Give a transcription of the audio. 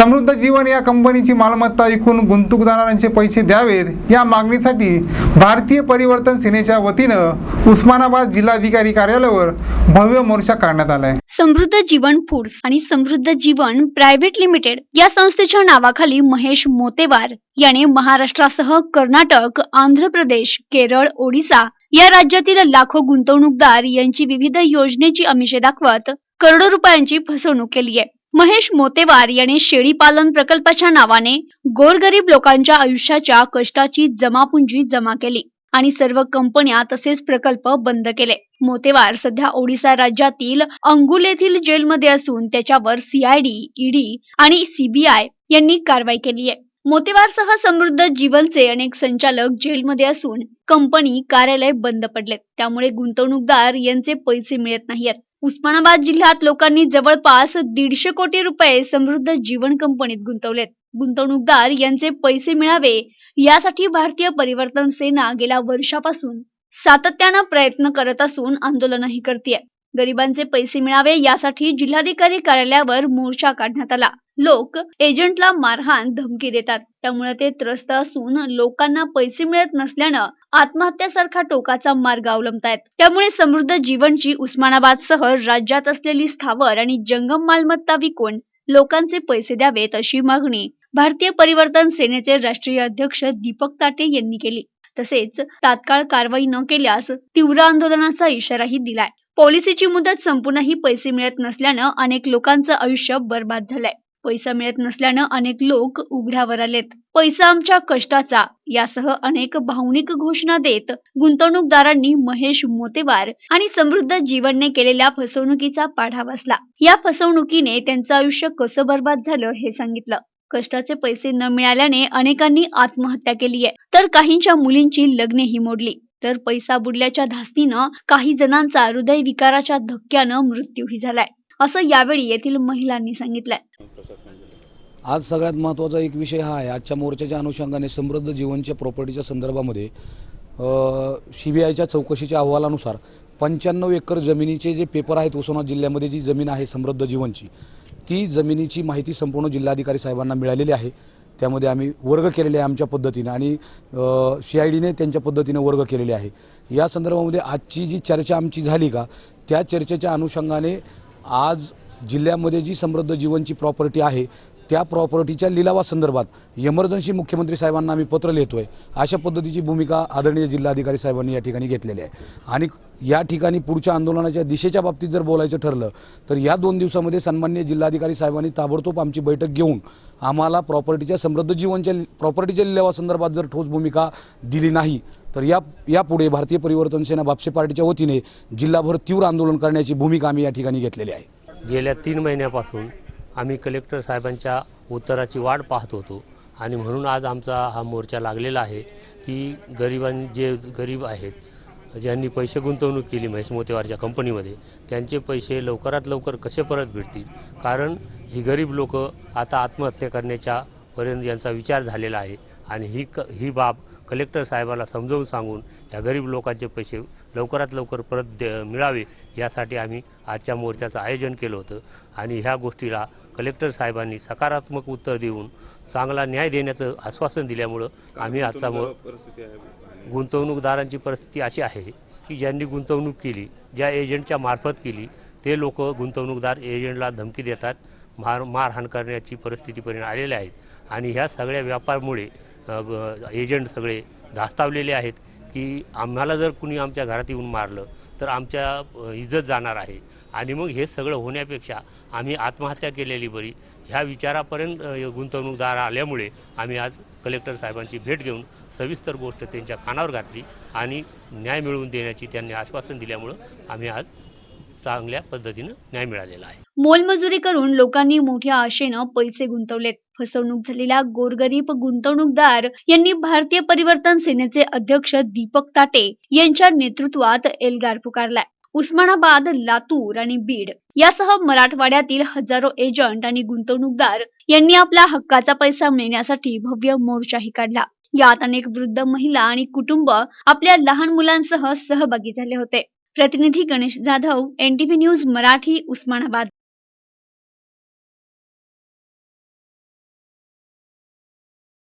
समृद्ध जीवन या कंपनीची मालमत्ता विकून गुंतवणूकदारांचे पैसे द्यावेत या मागणीसाठी भारतीय परिवर्तन सेनेच्या वतीनं उस्मानाबाद जिल्हाधिकारी कार्यालयावर भव्य मोर्चा काढण्यात आलाय. समृद्ध जीवन फूड्स आणि समृद्ध जीवन प्रायव्हेट लिमिटेड या संस्थेच्या नावाखाली महेश मोतेवार याने महाराष्ट्रासह कर्नाटक आंध्र प्रदेश केरळ ओडिसा या राज्यातील लाखो गुंतवणूकदार यांची विविध योजनेची अमिषे दाखवत करोडो रुपयांची फसवणूक केली आहे महेश मोतेवार यांनी शेळी पालन प्रकल्पाच्या नावाने गोरगरीब लोकांच्या आयुष्याच्या कष्टाची जमापुंजी जमा केली आणि सर्व कंपन्या तसेच प्रकल्प बंद केले. मोतेवार सध्या ओडिसा राज्यातील अंगुल येथील जेलमध्ये असून त्याच्यावर सीआयडी ईडी आणि सीबीआय यांनी कारवाई केली आहे. मोतेवारसह समृद्ध जीवनचे अनेक संचालक जेलमध्ये असून कंपनी कार्यालय बंद पडलेत. त्यामुळे गुंतवणूकदार यांचे पैसे मिळत नाहीत उस्मानाबाद जिल्ह्यात लोकांनी जवळपास दीडशे कोटी रुपये समृद्ध जीवन कंपनीत गुंतवलेत. गुंतवणूकदार यांचे पैसे मिळावे यासाठी भारतीय परिवर्तन सेना गेल्या वर्षापासून सातत्यानं प्रयत्न करत असून आंदोलनही करते गरिबांचे पैसे मिळावे यासाठी जिल्हाधिकारी कार्यालयावर मोर्चा काढण्यात आला. लोक एजंटला मारहाण धमकी देतात. त्यामुळे ते त्रस्त असून लोकांना पैसे मिळत नसल्यानं आत्महत्यासारखा टोकाचा मार्ग अवलंबतायत. त्यामुळे समृद्ध जीवनची उस्मानाबाद सह राज्यात असलेली स्थावर आणि जंगम मालमत्ता विकून लोकांचे पैसे द्यावेत अशी मागणी भारतीय परिवर्तन सेनेचे राष्ट्रीय अध्यक्ष दीपक ताटे यांनी केली. तसेच तात्काळ कारवाई न केल्यास तीव्र आंदोलनाचा इशाराही दिलाय. पॉलिसीची मुदत संपूनही पैसे मिळत नसल्यानं अनेक लोकांचं आयुष्य बर्बाद झालंय. पैसा मिळत नसल्यानं अनेक लोक उघड्यावर आलेत. पैसा आमच्या कष्टाचा यासह अनेक भावनिक घोषणा देत गुंतवणूकदारांनी महेश मोतेवार आणि समृद्ध जीवनने केलेल्या फसवणुकीचा पाढा बसला या फसवणुकीने त्यांचं आयुष्य कसं बर्बाद झालं हे सांगितलं. कष्टाचे पैसे न मिळाल्याने अनेकांनी आत्महत्या केली आहे तर काहींच्या मुलींची लग्नेही मोडली. तर पैसा बुडल्याच्या धास्तीनं काही जणांचा हृदय विकाराच्या धक्क्यानं मृत्यूही झालाय. असं यावेळी येथील महिलांनी सांगितलंय. आज सगळ्यात महत्त्वाचा एक विषय हा आहे. आजच्या मोर्चाच्या अनुषंगाने समृद्ध जीवनच्या प्रॉपर्टीच्या संदर्भामध्ये सी बी आयच्या चौकशीच्या अहवालानुसार पंच्याण्णव एकर जमिनीचे जे पेपर आहेत उस्मानाबाद जिल्ह्यामध्ये जी जमीन आहे समृद्ध जीवनची ती जमिनीची माहिती संपूर्ण जिल्हाधिकारी साहेबांना मिळालेली आहे. त्यामध्ये आम्ही वर्ग केलेले आहे आमच्या पद्धतीनं आणि सी आय डीने त्यांच्या पद्धतीनं वर्ग केलेले आहे. या संदर्भामध्ये आजची जी चर्चा आमची झाली का त्या चर्चेच्या अनुषंगाने आज जिल्ह्यामध्ये जी समृद्ध जीवनची प्रॉपर्टी आहे त्या प्रॉपर्टीच्या लिलावासंदर्भात इमर्जन्सी मुख्यमंत्री साहेबांना आम्ही पत्र लिहितो आहे अशा पद्धतीची भूमिका आदरणीय जिल्हाधिकारी साहेबांनी या ठिकाणी घेतलेली आहे. आणि या ठिकाणी पुढच्या आंदोलनाच्या दिशेच्या बाबतीत जर बोलायचं ठरलं तर या दोन दिवसामध्ये सन्मान्य जिल्हाधिकारी साहेबांनी ताबडतोब आमची बैठक घेऊन आम्हाला प्रॉपर्टीच्या समृद्ध जीवनच्या प्रॉपर्टीच्या लिलावासंदर्भात जर ठोस भूमिका दिली नाही तर या यापुढे भारतीय परिवर्तन सेना बापसे पार्टीच्या वतीने जिल्हाभर तीव्र आंदोलन करण्याची भूमिका आम्ही या ठिकाणी घेतलेली आहे. गेल्या तीन महिन्यापासून आम्ही कलेक्टर साहेबांच्या उत्तराची वाट पाहत होतो. आणि म्हणून आज आमचा हा मोर्चा लागलेला आहे की गरिबां जे गरीब आहेत ज्यांनी पैसे गुंतवणूक केली महेश मोतेवारच्या कंपनीमध्ये त्यांचे पैसे लवकरात लवकर कसे परत भेटतील? कारण ही गरीब लोक आता आत्महत्या करण्याच्या पर्यंत यांचा विचार झालेला आहे. आणि ही क ही बाब कलेक्टर साहेबाला समजावून सांगून या गरीब लोकांचे पैसे लवकरात लवकर परत दे मिळावे यासाठी आम्ही आजच्या मोर्चाचं आयोजन केलं होतं. आणि ह्या गोष्टीला कलेक्टर साहेबांनी सकारात्मक उत्तर देऊन चांगला न्याय देण्याचं आश्वासन दिल्यामुळं आम्ही आजचा मो गुंतवणूकदारांची परिस्थिती अशी आहे की ज्यांनी गुंतवणूक केली ज्या एजंटच्या मार्फत केली ते लोक गुंतवणूकदार एजंटला धमकी देतात मार मारहाण करण्याची परिस्थितीपर्यंत आलेले आहेत. आणि ह्या सगळ्या व्यापारमुळे एजंट सगळे धास्तावलेले आहेत की आम्हाला जर कुणी आमच्या घरात येऊन मारलं तर आमच्या इज्जत जाणार आहे. आणि मग हे सगळं होण्यापेक्षा आम्ही आत्महत्या केलेली बरी. ह्या विचारापर्यंत गुंतवणूकदार आल्यामुळे आम्ही आज कलेक्टर साहेबांची भेट घेऊन सविस्तर गोष्ट त्यांच्या कानावर घातली आणि न्याय मिळवून देण्याची त्यांनी आश्वासन दिल्यामुळं आम्ही आज चांगल्या पद्धतीनं न्याय मिळालेला आहे. मोलमजुरी करून लोकांनी मोठ्या आशेनं पैसे गुंतवलेत. फसवणूक झालेला गोरगरीब गुंतवणूकदार यांनी भारतीय परिवर्तन सेनेचे अध्यक्ष दीपक ताटे यांच्या नेतृत्वात एल्गार पुकारलाय. उस्मानाबाद लातूर आणि बीड यासह मराठवाड्यातील हजारो एजंट आणि गुंतवणूकदार यांनी आपला हक्काचा पैसा मिळण्यासाठी भव्य मोर्चाही काढला. यात अनेक वृद्ध महिला आणि कुटुंब आपल्या लहान मुलांसह सहभागी झाले होते. प्रतिनिधी गणेश जाधव एनटीव्ही न्यूज मराठी उस्मानाबाद.